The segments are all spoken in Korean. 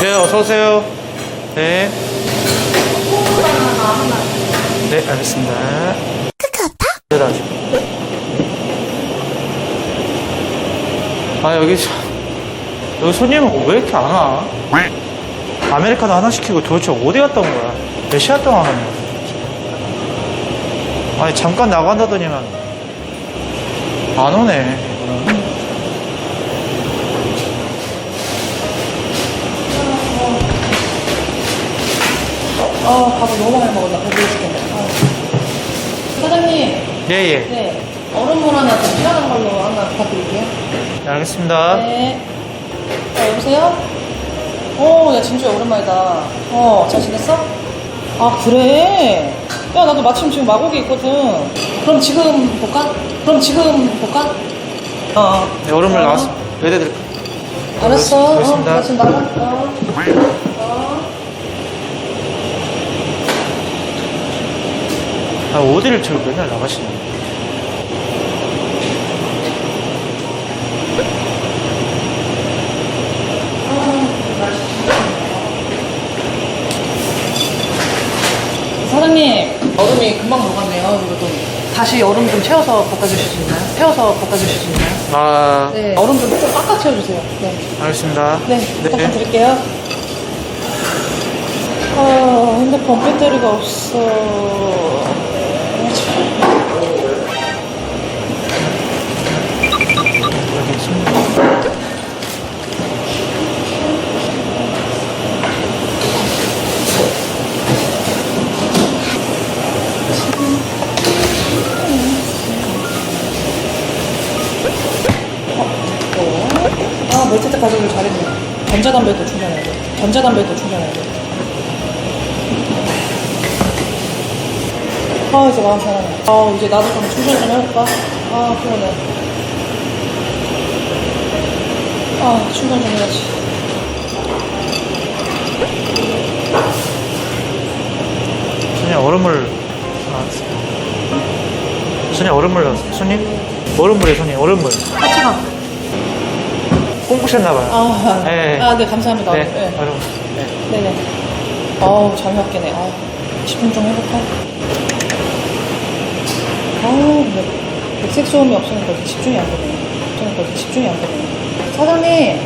네, 어서오세요. 네. 네, 알겠습니다. 네, 아직. 아, 여기, 참- 여기 손님은 왜 이렇게 안 와? 아메리카노 하나 시키고 도대체 어디 갔다 온 거야? 몇 시간 동안 하는 거야? 아니, 잠깐 나간다더니만 안 오네. 아, 밥을 너무 많이 먹었나 배부르 죽겠네. 아. 사장님, 예, 예. 네. 얼음물 하나 좀 시원한 걸로 하나 부탁드릴게요. 네, 알겠습니다. 네. 어, 여보세요? 어, 야, 진주야, 오랜만이다. 어, 잘 지냈어? 아, 그래? 야, 나도 마침 지금 마곡에 있거든. 그럼 지금 볼까? 그럼 지금 볼까? 어, 어. 네, 얼음물 어. 나왔어. 외대드릴까? 알았어. 어, 알겠습니다. 나 지금 나가. 어. 어. 아, 어디를 저를 맨날 나가시냐. 사장님, 얼음이 금방 녹았네요. 이거 좀 다시 얼음 좀 채워서 볶아주실 수 있나요? 채워서 볶아주실 수 있나요? 아, 네. 얼음 좀좀 꽉꽉 채워주세요. 네. 알겠습니다. 네, 부탁드릴게요. 아, 핸드폰 배터리가 없어. 아, 참. 여기 있습니다. 아, 멀티탭 가져오길 잘했네. 전자담배도 충전해야 돼. 전자담배도 충전해야 돼. 아, 이제 마음 편하네. 아, 이제 나도 좀 충전 좀 해볼까? 아, 그러네. 아, 충전 좀 해야지. 손님, 얼음물 나왔어요. 손님, 얼음물 나왔어요. 손님? 얼음물에 손님, 얼음물. 아, 차가. 꽁꾸셨나봐요. 아, 네. 아, 네, 감사합니다. 네, 네. 얼음. 네. 네 네. 아우, 잠이 확 깨네. 아, 집중 좀 해볼까? 아우, 근데 백색 소음이 없으니까 집중이 안 되네. 그러니까 이렇게 집중이 안 되네. 사장님,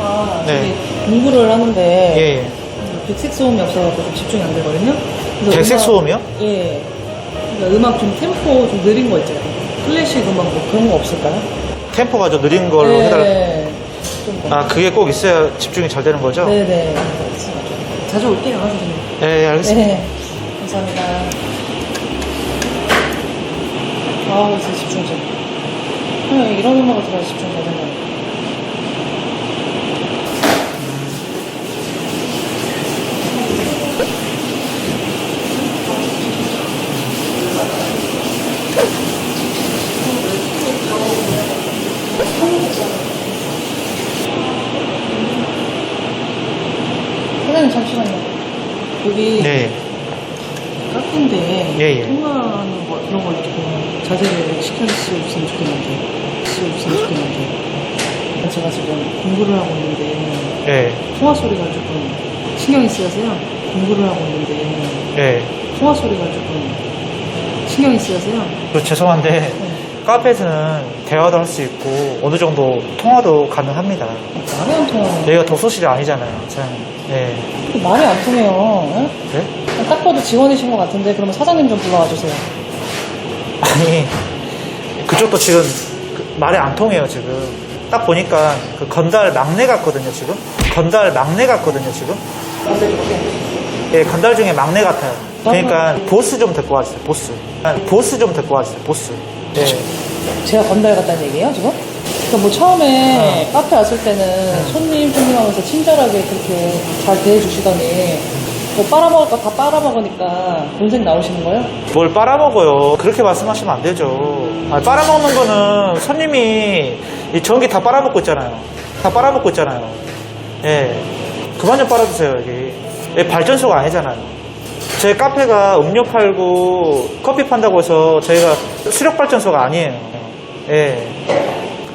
아, 네. 저기 공부를 하는데 예, 예. 백색 소음이 없어서 좀 집중이 안 되거든요. 그래서 백색 음악- 소음이요? 예. 그러니까 음악 좀 템포 좀 느린 거 있잖아요. 클래식 음악 뭐 그런 거 없을까요? 템포가 좀 느린 걸로 해달라. 네. 좀 더. 아, 그게 꼭 있어야 집중이 잘 되는 거죠? 네네. 자주 올게요, 선생님. 네, 알겠습니다. 네, 감사합니다. 아, 이제 집중 좀. 네, 이런 음악을 들어야 집중 잘 된다. 사장님, 잠시만요. 여기 네, 카페인데 예, 예. 통화하는 거 그런 걸 조금 자제를 시켜주셨으면 좋겠는데 시켜주셨으면 좋겠는데 제가 지금 공부를 하고 있는데 네, 통화 소리가 조금 신경이 쓰여서요 공부를 하고 있는데 네. 통화 소리가 조금 신경이 쓰여서요 그 죄송한데, 네. 카페에서는 대화도 할 수 있고, 어느 정도 통화도 가능합니다. 말이 안 통하네 여기가 독서실이 아니잖아요, 사장님. 네. 말이 안 통해요 응? 네? 딱 봐도 직원이신 것 같은데 그러면 사장님 좀 불러와 주세요 아니, 그쪽도 지금 그 말이 안 통해요, 지금. 딱 보니까 그 건달 막내 같거든요, 지금. 건달 막내 같거든요, 지금. 예, 건달 중에 막내 같아요. 그러니까 보스 좀 데리고 와주세요, 보스. 아니, 보스 좀 데리고 와주세요, 보스. 예. 제가 건달 같다는 얘기예요, 지금? 그러니까 뭐 처음에 카페 왔을 때는 손님 손님하면서 친절하게 그렇게 잘 대해주시더니 뭐 빨아먹을 거 다 빨아먹으니까 본색 나오시는 거예요? 뭘 빨아먹어요. 그렇게 말씀하시면 안 되죠. 아니, 빨아먹는 거는 손님이 이 전기 다 빨아먹고 있잖아요. 다 빨아먹고 있잖아요. 예. 그만 좀 빨아주세요, 여기. 예, 발전소가 아니잖아요. 제 카페가 음료 팔고 커피 판다고 해서 저희가 수력 발전소가 아니에요. 예.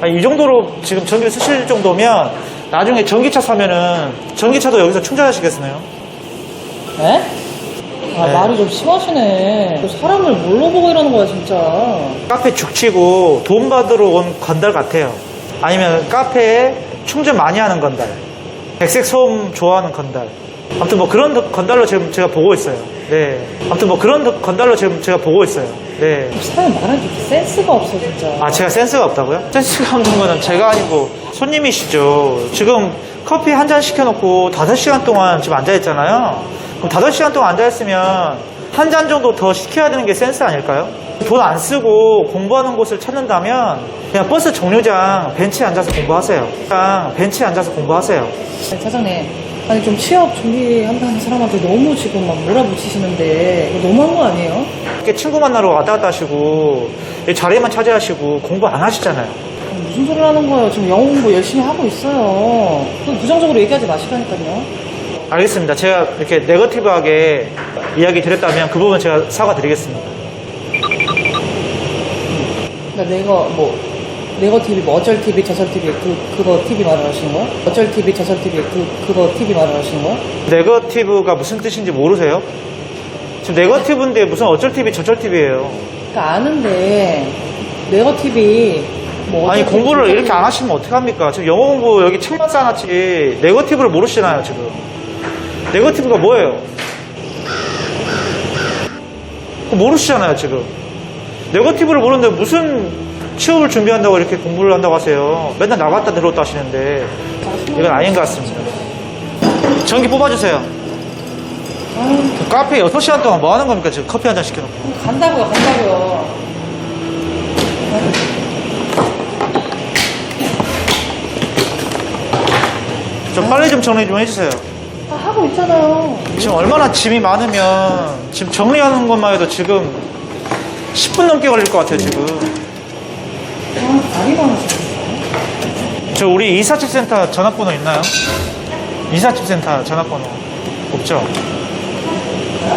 아니, 이 정도로 지금 전기를 쓰실 정도면 나중에 전기차 사면은 전기차도 여기서 충전하시겠어요? 에? 아, 네. 말이 좀 심하시네. 그 사람을 뭘로 보고 이러는 거야, 진짜. 카페 죽치고 돈 받으러 온 건달 같아요. 아니면 카페에 충전 많이 하는 건달. 백색 소음 좋아하는 건달. 아무튼 뭐 그런 건달로 지금 제가 보고 있어요. 네. 아무튼 뭐 그런 건달로 지금 제가 보고 있어요. 네. 사람 말하기 이렇게 센스가 없어, 진짜. 아, 제가 센스가 없다고요? 센스가 없는 거는 제가 아니고 손님이시죠. 지금 커피 한 잔 시켜놓고 5시간 동안 지금 앉아있잖아요. 그럼 5시간 동안 앉아있으면 한 잔 정도 더 시켜야 되는 게 센스 아닐까요? 돈 안 쓰고 공부하는 곳을 찾는다면 그냥 버스 정류장 벤치에 앉아서 공부하세요. 그냥 벤치에 앉아서 공부하세요. 사장님. 아니, 좀 취업 준비한다는 사람한테 너무 지금 막 몰아붙이시는데, 너무한 거 아니에요? 이렇게 친구 만나러 왔다 갔다 하시고 이 자리만 차지하시고 공부 안 하시잖아요. 무슨 소리를 하는 거예요? 지금 영어 공부 열심히 하고 있어요. 그 부정적으로 얘기하지 마시라니까요. 알겠습니다. 제가 이렇게 네거티브하게 이야기 드렸다면 그 부분 제가 사과드리겠습니다. 그러니까 내가 뭐 네거 TV 뭐 어쩔 TV 저쩔 TV 그 그거 TV 말을 하시는 거야? 어쩔 TV 저쩔 TV 그 그거 TV 말을 하시는 거야? 네거티브가 무슨 뜻인지 모르세요? 지금 네거티브인데 무슨 어쩔 TV 저쩔 TV예요. 그러니까 아는데 네거 TV 뭐 아니 어쩔 TV, 공부를 저쩔 이렇게. 안 하시면 어떡합니까? 지금 영어 공부 여기 책만 쌓아놨지 네거티브를 모르시나요 지금? 네거티브가 뭐예요? 그거 모르시잖아요 지금. 네거티브를 모르는데 무슨 취업을 준비한다고 이렇게 공부를 한다고 하세요? 맨날 나갔다 들어왔다 하시는데 이건 아닌 것 같습니다. 전기 뽑아주세요. 아유, 그 카페 6시간 동안 뭐 하는 겁니까? 지금 커피 한 잔 시켜놓고. 간다고요 간다고요 좀 빨리 좀 정리 좀 해주세요. 아, 하고 있잖아요 지금 얼마나 짐이 많으면 지금 정리하는 것만 해도 지금 10분 넘게 걸릴 것 같아요, 지금. 아 다리 많으시네 저 우리 이사집 센터 전화번호 있나요? 이사집 센터 전화번호 없죠?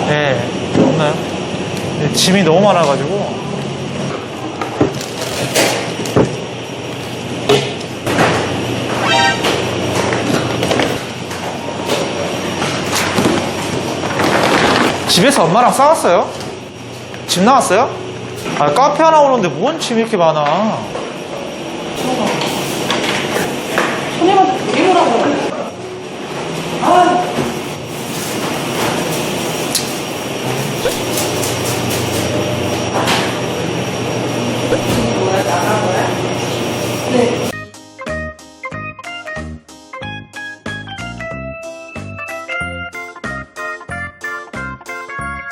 네, 없나요? 네, 짐이 너무 많아가지고. 집에서 엄마랑 싸웠어요? 집 나왔어요? 아, 카페 하나 오는데 뭔 짐이 이렇게 많아. 손해만 되게 뭐라고. 아.